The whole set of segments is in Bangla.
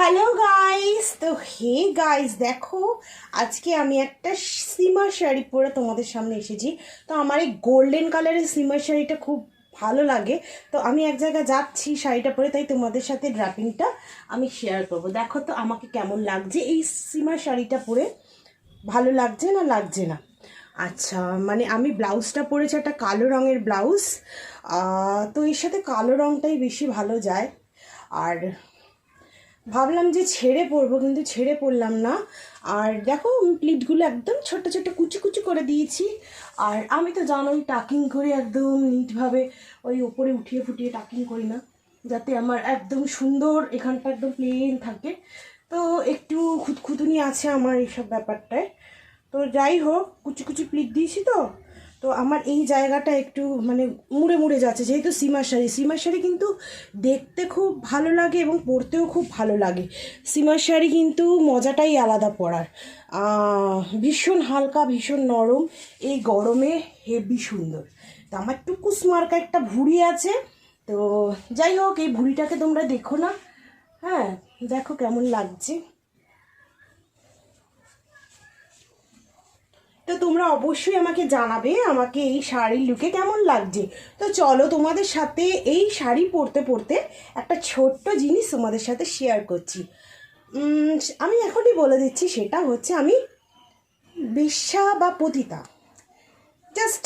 হ্যালো গাইস তো হে গাইস দেখো, আজকে আমি একটা সিমা শাড়ি পরে তোমাদের সামনে এসেছি। তো আমার এই গোল্ডেন কালারের সিমা শাড়িটা খুব ভালো লাগে। তো আমি এক জায়গায় যাচ্ছি শাড়িটা পরে, তাই তোমাদের সাথে ড্রাপিংটা আমি শেয়ার করব। দেখো তো আমাকে কেমন লাগছে এই সিমা শাড়িটা পরে। ভালো লাগছে না লাগছে না? আচ্ছা মানে আমি ব্লাউজটা পরেছি একটা কালো রঙের ব্লাউজ। তো এর সাথে কালো রঙটাই বেশি ভালো যায়। আর ভাবলাম যে ছেড়ে পড়ব কিন্তু ছেড়ে পড়লাম না। আর দেখো প্লিটগুলো একদম ছোট ছোট কুচি কুচি করে দিয়েছি। আর আমি তো জানোই টাকিং করে একদম নিটভাবে ওই ওপরে উঠিয়ে ফুটিয়ে টাকিং করি না, যাতে আমার একদম সুন্দর এখানটা একদম প্লেন থাকে। তো একটু খুঁতখুতুনি আছে আমার এইসব ব্যাপারটায়। তো যাই হোক, কুচি কুচি প্লিট দিয়েছি তো। তো আমার এই জায়গাটা একটু মানে মুড়ে মুড়ে যাচ্ছে, যেহেতু সীমার শাড়ি। সীমার শাড়ি কিন্তু দেখতে খুব ভালো লাগে এবং পরতেও খুব ভালো লাগে। সীমার শাড়ি কিন্তু মজাটাই আলাদা পরার। ভীষণ হালকা, ভীষণ নরম, এই গরমে হেভি সুন্দর। তো আমার টুকুস মার্কা একটা ভুড়ি আছে, তো যাই হোক, এই ভুড়িটাকে তোমরা দেখো না। হ্যাঁ দেখো কেমন লাগছে। তো তোমরা অবশ্যই আমাকে জানাবে আমাকে এই শাড়ির লুকে কেমন লাগছে। তো চলো তোমাদের সাথে এই শাড়ি পরতে পরতে একটা ছোট্ট জিনিস তোমাদের সাথে শেয়ার করছি। আমি এখনই বলে দিচ্ছি সেটা হচ্ছে আমি বেশ্যা বা পতিতা। জাস্ট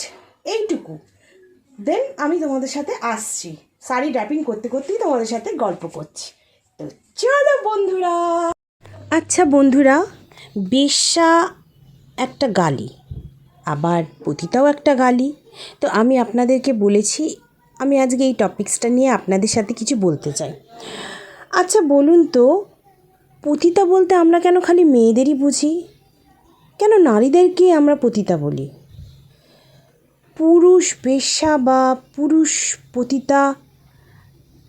এইটুকু। দেন আমি তোমাদের সাথে আসছি। শাড়ি ড্র্যাপিং করতে করতেই তোমাদের সাথে গল্প করছি। তো চলো বন্ধুরা। আচ্ছা বন্ধুরা বেশ্যা একটা গালি, আবার পতিতাও একটা গালি। তো আমি আপনাদেরকে বলেছি, আমি আজকে এই টপিক্সটা নিয়ে আপনাদের সাথে কিছু বলতে চাই। আচ্ছা বলুন তো, পতিতা বলতে আমরা কেন খালি মেয়েদেরই বুঝি? কেন নারীদেরকে আমরা পতিতা বলি? পুরুষ পেশা বা পুরুষ পতিতা,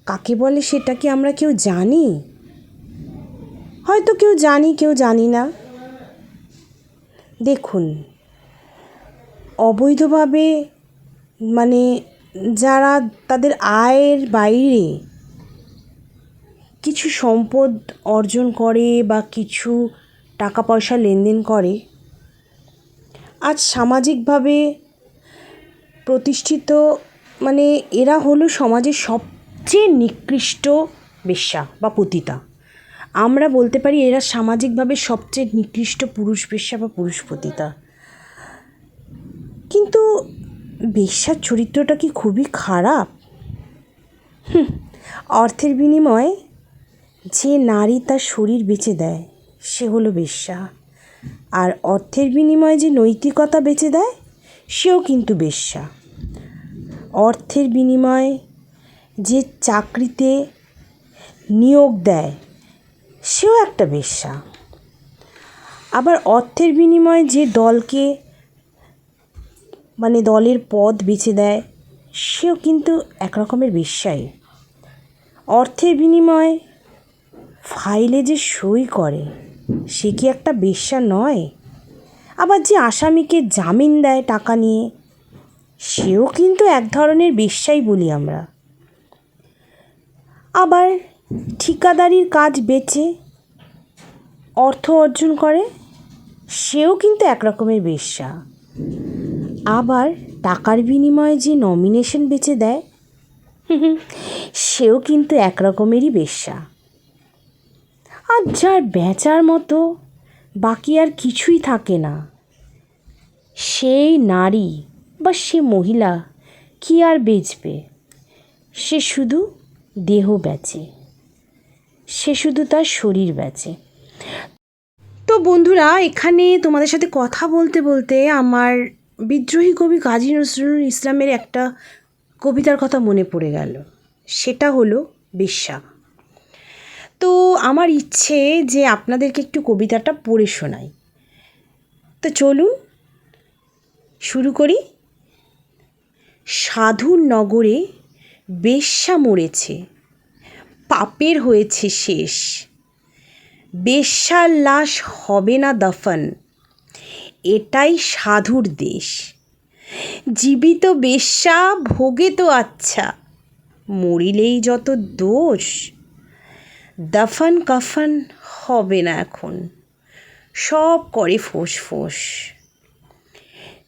কাকে বলে সেটা কি আমরা কেউ জানি? হয়তো কেউ জানি কেউ জানি না। দেখুন, অবৈধভাবে মানে যারা তাদের আয়ের বাইরে কিছু সম্পদ অর্জন করে বা কিছু টাকা পয়সা লেনদেন করে, আজ সামাজিকভাবে প্রতিষ্ঠিত মানে এরা হলো সমাজের সবচেয়ে নিকৃষ্ট বেশ্যা বা পতিতা। আমরা বলতে পারি এরা সামাজিকভাবে সবচেয়ে নিকৃষ্ট পুরুষ বেশ্যা বা পুরুষ পতিতা। কিন্তু বেশ্যার চরিত্রটা কি খুবই খারাপ? অর্থের বিনিময়ে যে নারী তার শরীর বেচে দেয়, সে হলো বেশ্যা। আর অর্থের বিনিময়ে যে নৈতিকতা বেচে দেয়, সেও কিন্তু বেশ্যা। অর্থের বিনিময়ে যে চাকরিতে নিয়োগ দেয় সেও একটা বেশ্যা। আবার অর্থের বিনিময়ে যে দলকে মানে দলের পদ বেছে দেয়, সেও কিন্তু এক রকমের বেশ্যাই। অর্থের বিনিময়ে ফাইলে যে সই করে, সে কি একটা বেশ্যা নয়? আবার যে আসামিকে জামিন দেয় টাকা নিয়ে, সেও কিন্তু এক ধরনের বেশ্যাই বলি আমরা। আবার ঠিকাদারির কাজ বেচে অর্থ অর্জন করে, সেও কিন্তু এক রকমের বেশ্যা। আবার টাকার বিনিময়ে যে নমিনেশন বেচে দেয়, সেও কিন্তু এক রকমেরই বেশ্যা। আর যার বেচার মতো বাকি আর কিছুই থাকে না, সেই নারী বা সে মহিলা কি আর বেচবে? সে শুধু দেহ বেচে। সে শুধু তার শরীর বেচে। তো বন্ধুরা, এখানে তোমাদের সাথে কথা বলতে বলতে আমার বিদ্রোহী কবি কাজী নজরুল ইসলামের একটা কবিতার কথা মনে পড়ে গেল। সেটা হলো বেশ্যা। তো আমার ইচ্ছে যে আপনাদেরকে একটু কবিতাটা পড়ে শোনাই। তো চলুন, শুরু করি। সাধুর নগরে বেশ্যা মরেছে। পাপের হয়েছে শেষ। বেশ্যার লাশ হবে না দফন। এটাই সাধুর দেশ। জীবিত বেশ্যা, ভোগে তো আচ্ছা। মরিলেই যত দোষ। দাফন কাফন হবে না এখন। সব করে ফোঁস ফোঁস।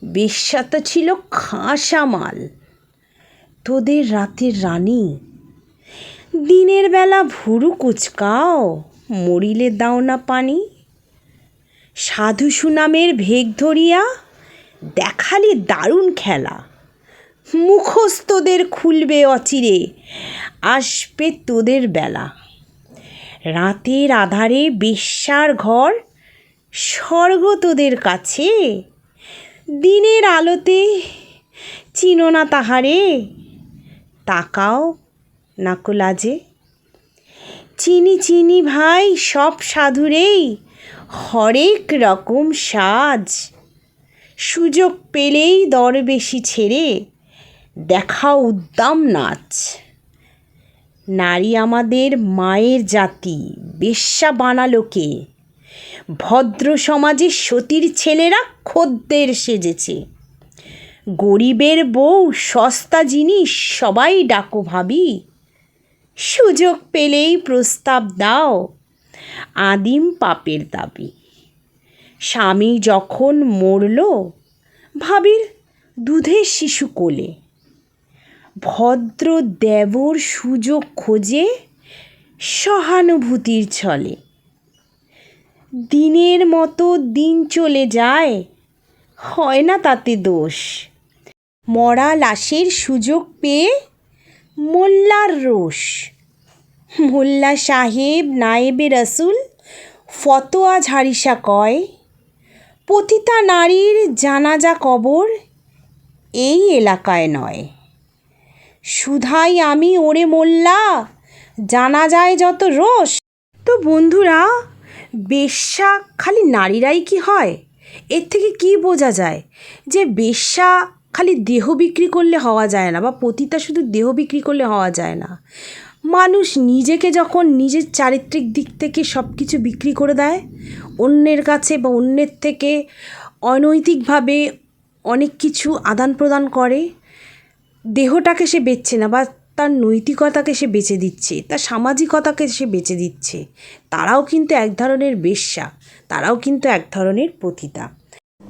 বেশ্যা তো ছিল খাসা মাল। তোদের রাতের রানী দিনের বেলা ভুরু কুচকাও, মরিলে দাও না পানি। সাধু সুনামের ভেগ ধরিয়া দেখালে দারুণ খেলা। মুখোশ তোদের খুলবে অচিরে, আসবে তোদের বেলা। রাতের আধারে বেশ্যার ঘর, স্বর্গ তোদের কাছে। দিনের আলোতে চিনো না তাহারে, তাকাও নাকলাজে, চিনি চিনি ভাই, সব সাধুরেই, হরেক রকম সাজ। সুযোগ পেলেই দর বেশি ছেড়ে, দেখা উদ্দাম নাচ। নারী আমাদের মায়ের জাতি, বেশ্যা বানালোকে ভদ্র সমাজে সতীর ছেলেরা খদ্দের সেজেছে। গরিবের বউ, সস্তা জিনিস সবাই ডাকো ভাবি। সুযোগ পেলেই প্রস্তাব দাও। আদিম পাপের দাবি। স্বামী যখন মরল, ভাবির দুধের শিশু কোলে। ভদ্র দেবর সুযোগ খোঁজে সহানুভূতির ছলে। দিনের মতো দিন চলে যায়, হয় না তাতে দোষ। মরা লাশের সুযোগ পেয়ে মোল্লার রোষ মোল্লা সাহেব, নায়েবে রসুল, ফতোয়া ঝাড়িসা কয়, পতিতা নারীর জানাজা কবর এই এলাকায় নয়। সুধাই আমি ওরে মোল্লা জানা যায় যত রোষ তো বন্ধুরা, বেশ্যা খালি নারীরাই কি হয়? এর থেকে কি বোঝা যায় যে বেশ্যা খালি দেহ বিক্রি করলে হওয়া যায় না বা পতিতা শুধু দেহ বিক্রি করলে হওয়া যায় না। মানুষ নিজেকে যখন নিজের চারিত্রিক দিক থেকে সব কিছু বিক্রি করে দেয়, অন্যের কাছে বা অন্যের থেকে অনৈতিকভাবে অনেক কিছু আদান প্রদান করে, দেহটাকে সে বেচছে না বা তার নৈতিকতাকে সে বেচে দিচ্ছে, তার সামাজিকতাকে সে বেচে দিচ্ছে। তারাও কিন্তু এক ধরনের বেশ্যা, তারাও কিন্তু এক ধরনের পতিতা।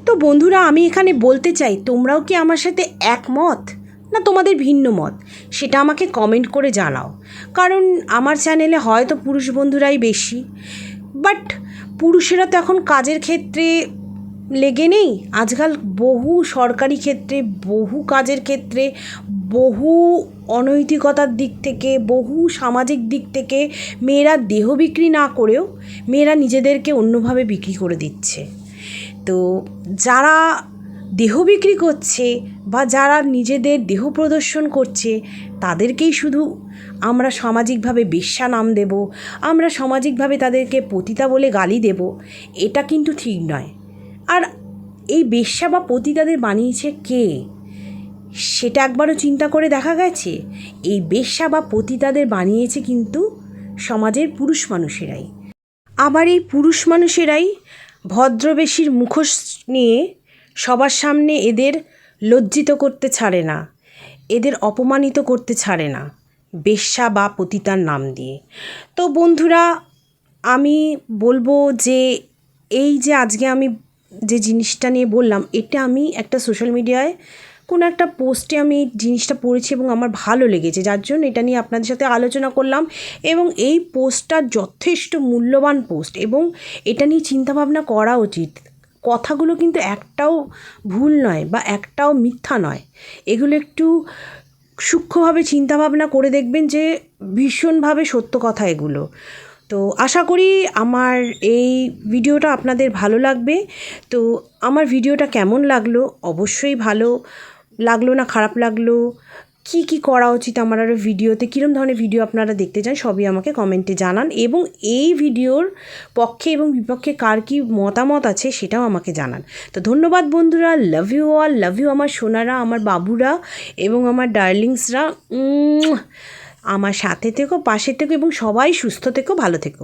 তো বন্ধুরা, আমি এখানে বলতে চাই, তোমরাও কি আমার সাথে একমত? না, তোমাদের ভিন্ন মত? সেটা আমাকে কমেন্ট করে জানাও। কারণ আমার চ্যানেলে হয়তো পুরুষ বন্ধুরাই বেশি। বাট পুরুষেরা তো এখন কাজের ক্ষেত্রে লেগে নেই। আজকাল বহু সরকারি ক্ষেত্রে, বহু কাজের ক্ষেত্রে, বহু অনৈতিকতার দিক থেকে, বহু সামাজিক দিক থেকে মেয়েরা দেহ বিক্রি না করেও মেয়েরা নিজেদেরকে অন্যভাবে বিক্রি করে দিচ্ছে। তো যারা দেহ বিক্রি করছে বা যারা নিজেদের দেহ প্রদর্শন করছে, তাদেরকেই শুধু আমরা সামাজিকভাবে বেশ্যা নাম দেব, আমরা সামাজিকভাবে তাদেরকে পতিতা বলে গালি দেব, এটা কিন্তু ঠিক নয়। আর এই বেশ্যা বা পতিতাদের বানিয়েছে কে? সেটা একবারও চিন্তা করে দেখা গেছে? এই বেশ্যা বা পতিতাদের বানিয়েছে কিন্তু সমাজের পুরুষ মানুষেরাই। আবার এই পুরুষ মানুষেরাই ভদ্রবেশীর মুখোশ নিয়ে সবার সামনে এদের লজ্জিত করতে ছাড়ে না, এদের অপমানিত করতে ছাড়ে না, বেশ্যা বা পতিতার নাম দিয়ে। তো বন্ধুরা, আমি বলব যে এই যে আজকে আমি যে জিনিসটা নিয়ে বললাম, এটা আমি একটা সোশ্যাল মিডিয়ায় কোনো একটা পোস্টে আমি এই জিনিসটা পড়েছি এবং আমার ভালো লেগেছে, যার জন্য এটা নিয়ে আপনাদের সাথে আলোচনা করলাম। এবং এই পোস্টটা যথেষ্ট মূল্যবান পোস্ট এবং এটা নিয়ে চিন্তাভাবনা করা উচিত। কথাগুলো কিন্তু একটাও ভুল নয় বা একটাও মিথ্যা নয়। এগুলো একটু সূক্ষ্মভাবে চিন্তাভাবনা করে দেখবেন যে ভীষণভাবে সত্য কথা এগুলো। তো আশা করি আমার এই ভিডিওটা আপনাদের ভালো লাগবে। তো আমার ভিডিওটা কেমন লাগল? অবশ্যই ভালো লাগল না, খারাপ লাগল? কি কি করা উচিত আমার আরও ভিডিওতে? কীরকম ধরনের ভিডিও আপনারা দেখতে চান সবই আমাকে কমেন্টে জানান। এবং এই ভিডিওর পক্ষে এবং বিপক্ষে কার কী মতামত আছে সেটাও আমাকে জানান। তো ধন্যবাদ বন্ধুরা love you all love you আমার সোনারা, আমার বাবুরা এবং আমার ডার্লিংসরা আমার সাথে থেকো, পাশে থেকো এবং সবাই সুস্থ থেকো, ভালো থেকো।